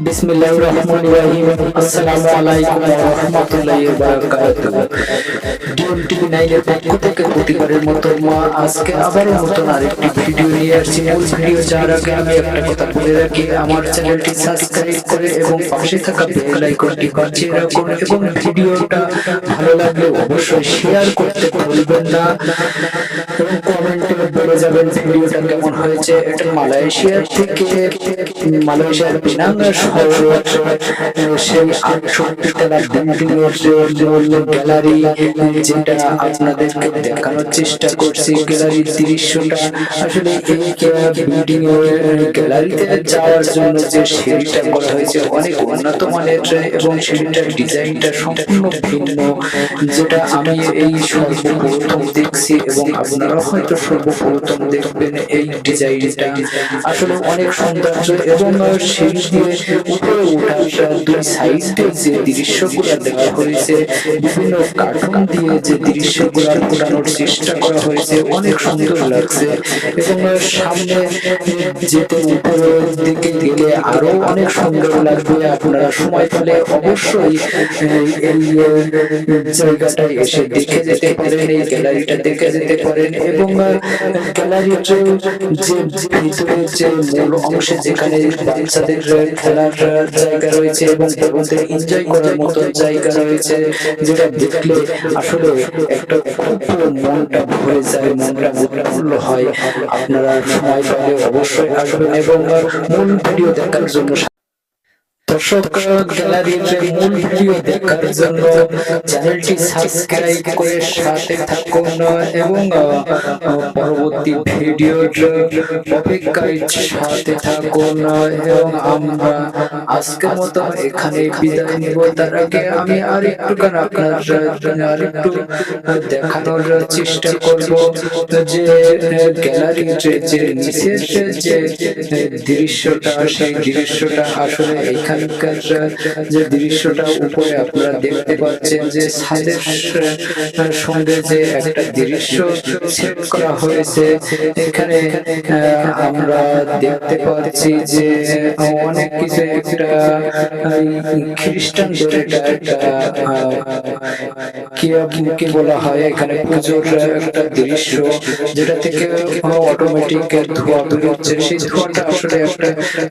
বিসমিল্লাহির রহমানির রহিম আসসালামু আলাইকুম থেকে প্রতিবারের মতো আজকে আবারও নতুন আরেকটি ভিডিও নিয়ে আসছি ভিডিও যাওয়ার আগে আমি একটা কথা বলে রাখি আমার চ্যানেলটি সাবস্ক্রাইব করে এবং পাশে থাকা বেল আইকনটি বাজিয়ে রাখুন এবং ভিডিওটা ভালো লাগলে অবশ্যই শেয়ার করতে ভুলবেন না এবং কমেন্টে বলে যাবেন ভিডিওটা কেমন হয়েছে এটা মালয়েশিয়া থেকে মালয়েশিয়ার যেটা দেখানোর চেষ্টা করছি গ্যালারির দৃশ্যটা আসলে এই বিল্ডিং গ্যালারিতে যাওয়ার জন্য যে সিঁড়িটা করা হয়েছে অনেক উন্নত মানের এবং সিঁড়িটার ডিজাইনটা সম্পূর্ণ যেটা আমি এই সর্বপ্রথম দেখছি এবং আপনারা হয়তো সর্বপ্রথম দেখবেন এই ডিজাইনটা আসলে অনেক সৌন্দর্য এবং সিঁড়ি দিয়ে উপরে দৃশ্যগুলো দেওয়া হয়েছে, বিভিন্ন কার্টুন আরও অনেক সুন্দর লাগবে। আপনারা সময় পেলে অবশ্যই এই এসে দেখে যেতে পারেন, এই গ্যালারিটা দেখে যেতে পারেন। এবং গ্যালারির যে ভিতরে যে অংশে যেখানে বাচ্চাদের জায়গা রয়েছে এবং বড়দের এনজয় করার মতো জায়গা রয়েছে যেটা দেখলে আসলে একটা খুব মনটা ভরে যায়, মনটা মনটা হয়। আপনারা সময় পেলে অবশ্যই আসবেন এবং মূল ভিডিও দেখার জন্য দর্শক গ্যালারির মূল ভিডিও দেখার জন্য চ্যানেলটি সাবস্ক্রাইব করে সাথে থাকুন এবং পরবর্তী ভিডিওর অপেক্ষায় সাথে থাকুন এবং আমরা আজকের মতো এখানে বিদায় নিব। তার আগে আমি আর একটু গান আপনার আর একটু দেখানোর চেষ্টা করব। যে গ্যালারির যে নিচের যে দৃশ্যটা, সেই দৃশ্যটা আসলে এখানে যে দৃশ্যটা উপরে আপনারা দেখতে পাচ্ছেন, যে ছাদের সঙ্গে যে একটা দৃশ্য করা হয়েছে, এখানে আমরা দেখতে পাচ্ছি যে অনেক কিছু একটা খ্রিস্টান একটা কি বলা হয়? এখানে পুজোর একটা দৃশ্য যেটা থেকে অটোমেটিক ধোঁয়া বেরোচ্ছে সেই ধোঁয়াটা আসলে একটা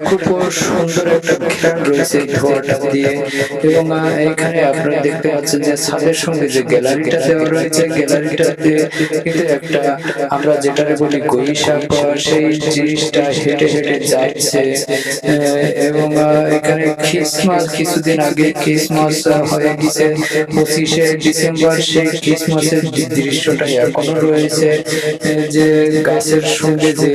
খুব সুন্দর একটা ঘ্রাণ রয়েছে এই ধোঁয়াটা দিয়ে। এবং এখানে আপনারা দেখতে পাচ্ছেন যে ছাদের সঙ্গে যে গ্যালারিটা দেওয়া রয়েছে গ্যালারিটাতে কিন্তু একটা আমরা যেটাকে বলি গই সেই জিনিসটা হেঁটে হেঁটে যাচ্ছে। এবং এখানে খ্রিসমাস, কিছুদিন আগে খ্রিসমাস হয়ে গেছে পঁচিশে ডিসেম্বর সেই খ্রিসমাসের দৃশ্যটা এখনও রয়েছে যে গাছের সঙ্গে যে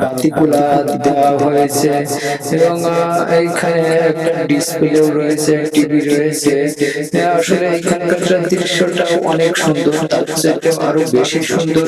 বাতিগুলা দেওয়া হয়েছে, এবং এইখানে একটা ডিসপ্লেও রয়েছে টিভি রয়েছে। আসলে এখানকার দৃশ্যটা অনেক সুন্দর, তার চাইতে আরও বেশি সুন্দর